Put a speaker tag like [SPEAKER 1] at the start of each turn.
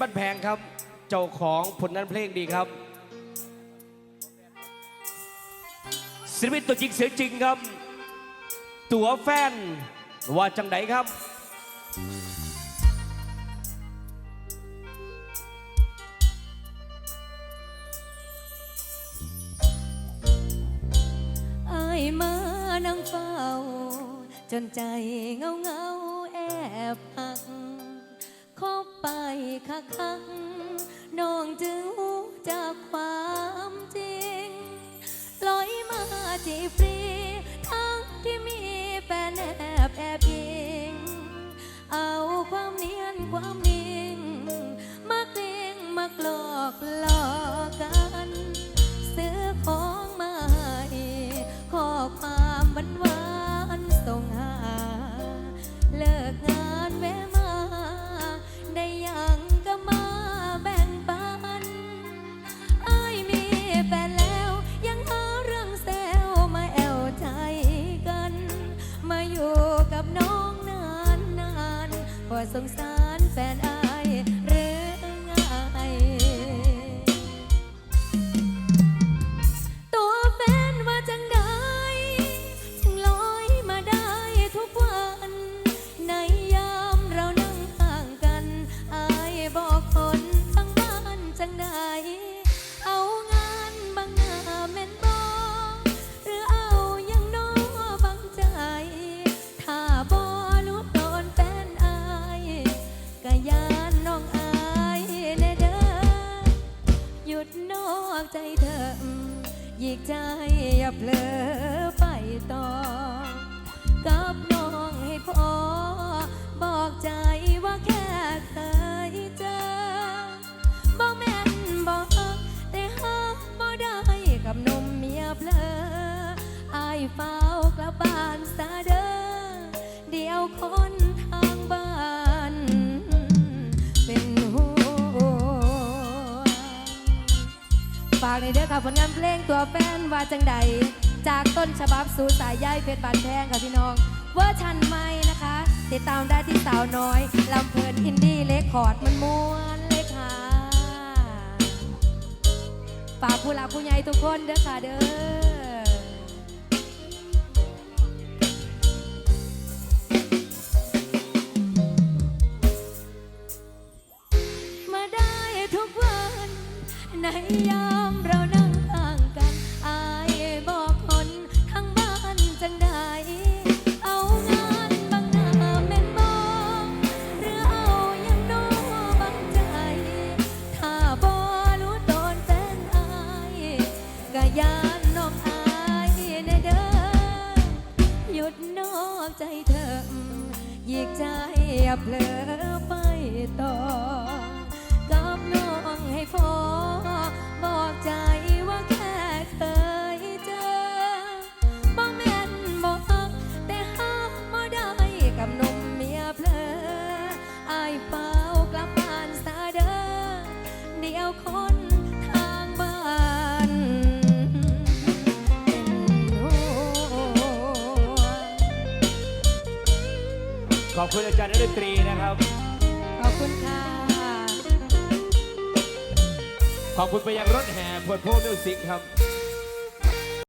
[SPEAKER 1] บ้านแพงครับ เจ้าของผลงานเพลงดีครับศิลปินตัวจริงเสียงจริงครับ ตัวแฟนว่าจังไดครับ
[SPEAKER 2] อายมานั่งเฝ้า จนใจเงาเงาแอบหัก ไปคักคักน้องจึงรู้จากความจริงลอยมาจีบฟรีทั้งที่มีแฟนแอบแอบยิง เอาความเนียนความนิ่ง มาเกรงมาหลอกหลอกกัน สงสารแฟนอา เธอหยิกใจอย่าเผลอไปต่อ กับน้องให้พอ บอกใจว่าแค่เคยเจอบ่แม่นบอกแต่หาบ่ได้กับนมเมียเผลออายเฝ้ากลับบ้านซาเด้อเดียวคน ฝากในเด้อค่ะผลงานเพลงตัวแฟนว่าจังใด จากต้นฉบับสู่สายใยเพชรบานแพงค่ะพี่น้อง เวอร์ชันใหม่นะคะ ติดตามได้ที่สาวน้อยลำเพลินอินดี้เลคคอร์ดมันม้วนเลยค่ะฝากผู้หลักผู้ใหญ่ทุกคนเด้อค่ะเด้อ ในยามเรานั่งห่างกัน อายบอกคนทั้งบ้านจังใดเอางานบางหน้าแม่นบอกหรือเอายังน้อบางใจ ถ้าบอรู้ตนแฟนอายก็ยานน้องอายแน่เด้อหยุดนอกใจเธอหยิกใจอย่าเผลอไปต่อ
[SPEAKER 1] ขอบคุณอาจารย์ดนตรีนะครับ
[SPEAKER 2] ขอบคุณค่ะ
[SPEAKER 1] ขอบคุณไปยังรถแห่พวดโพมิวสิกครับ